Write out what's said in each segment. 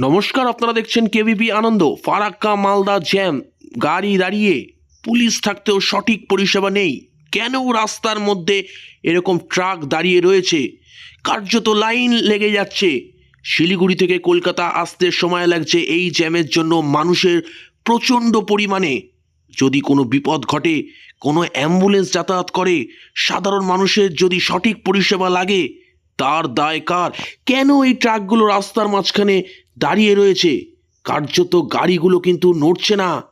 নমস্কার, আপনারা দেখছেন কেভিপি আনন্দ। ফারাক্কা, মালদা জ্যাম, গাড়ি দাঁড়িয়ে পুলিশ থাকতেও সঠিক পরিষেবা নেই। কেন রাস্তার মধ্যে এরকম ট্রাক দাঁড়িয়ে রয়েছে? কার্যত লাইন লেগে যাচ্ছে। শিলিগুড়ি থেকে কলকাতা আসতে সময় লাগছে এই জ্যামের জন্য মানুষের প্রচণ্ড পরিমাণে। যদি কোনো বিপদ ঘটে, কোনো অ্যাম্বুলেন্স যাতায়াত করে, সাধারণ মানুষের যদি সঠিক পরিষেবা লাগে, তার দায় কার? কেন এই ট্রাকগুলো রাস্তার মাঝখানে দাঁড়িয়ে রয়েছে। কার্যত গাড়িগুলো কিন্তু নড়ছে না।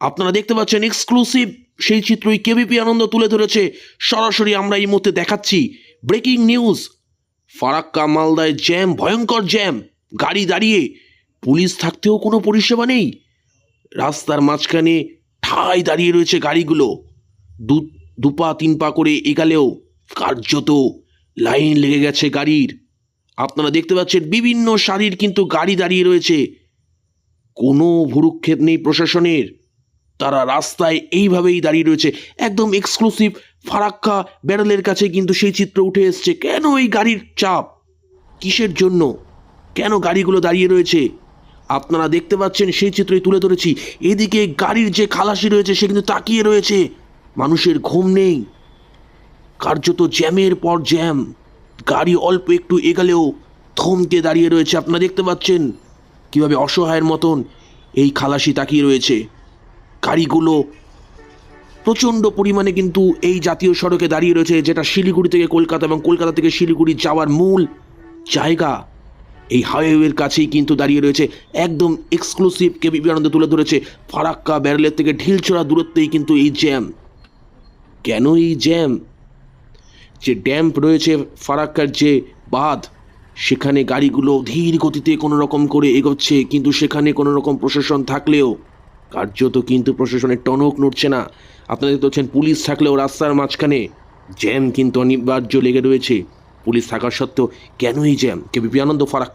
আপনারা দেখতে পাচ্ছেন এক্সক্লুসিভ সেই চিত্রই কেবিপি আনন্দ তুলে ধরেছে। সরাসরি আমরা এই মুহূর্তে দেখাচ্ছি ব্রেকিং নিউজ ফারাক্কা মালদায় জ্যাম ভয়ঙ্কর জ্যাম গাড়ি দাঁড়িয়ে পুলিশ থাকতেও কোনো পরিষেবা নেই। রাস্তার মাঝখানে ঠাই দাঁড়িয়ে রয়েছে গাড়িগুলো। দু দু পা তিন পা করে এগালেও কার্যত লাইন লেগে গেছে গাড়ির। আপনারা দেখতে পাচ্ছেন বিভিন্ন সারির কিন্তু গাড়ি দাঁড়িয়ে রয়েছে। কোনো ভুরুক্ষেপ নেই প্রশাসনের। তারা রাস্তায় এইভাবেই দাঁড়িয়ে রয়েছে। একদম এক্সক্লুসিভ ফারাক্কা ব্যারেলের কাছে কিন্তু সেই চিত্র উঠে এসছে। কেন এই গাড়ির চাপ? কিসের জন্য? কেন গাড়িগুলো দাঁড়িয়ে রয়েছে? আপনারা দেখতে পাচ্ছেন সেই চিত্রই তুলে ধরেছি। এদিকে গাড়ির যে খালাসি রয়েছে, সে কিন্তু তাকিয়ে রয়েছে। মানুষের ঘুম নেই। কার্যত জ্যামের পর জ্যাম। গাড়ি অল্প একটু এগালেও থমকে দাঁড়িয়ে রয়েছে। আপনারা দেখতে পাচ্ছেন কীভাবে অসহায়ের মতন এই খালাসি তাকিয়ে রয়েছে। গাড়িগুলো প্রচণ্ড পরিমাণে কিন্তু এই জাতীয় সড়কে দাঁড়িয়ে রয়েছে, যেটা শিলিগুড়ি থেকে কলকাতা এবং কলকাতা থেকে শিলিগুড়ি যাওয়ার মূল জায়গা। এই হাইওয়ের কাছেই কিন্তু দাঁড়িয়ে রয়েছে। একদম এক্সক্লুসিভ কেবিপি আনন্দ তুলে ধরেছে। ফারাক্কা, ব্যারেলের থেকে ঢিলছড়া দূরত্বেই কিন্তু এই জ্যাম কেন এই জ্যাম যে ড্যাম্প রয়েছে, ফারাক্কার যে বাঁধ, সেখানে গাড়িগুলো ধীর গতিতে কোনো রকম করে এগোচ্ছে, কিন্তু সেখানে কোনো রকম প্রশাসন থাকলেও, কার্যত কিন্তু প্রশাসনের টনক নড়ছে না। আপনারা দেখতে পাচ্ছেন, পুলিশ থাকলেও রাস্তার মাঝখানে জ্যাম কিন্তু অনিবার্য লেগে রয়েছে। পুলিশ থাকার সত্ত্বেও কেনই জ্যাম? কে বিপি আনন্দ ফারাক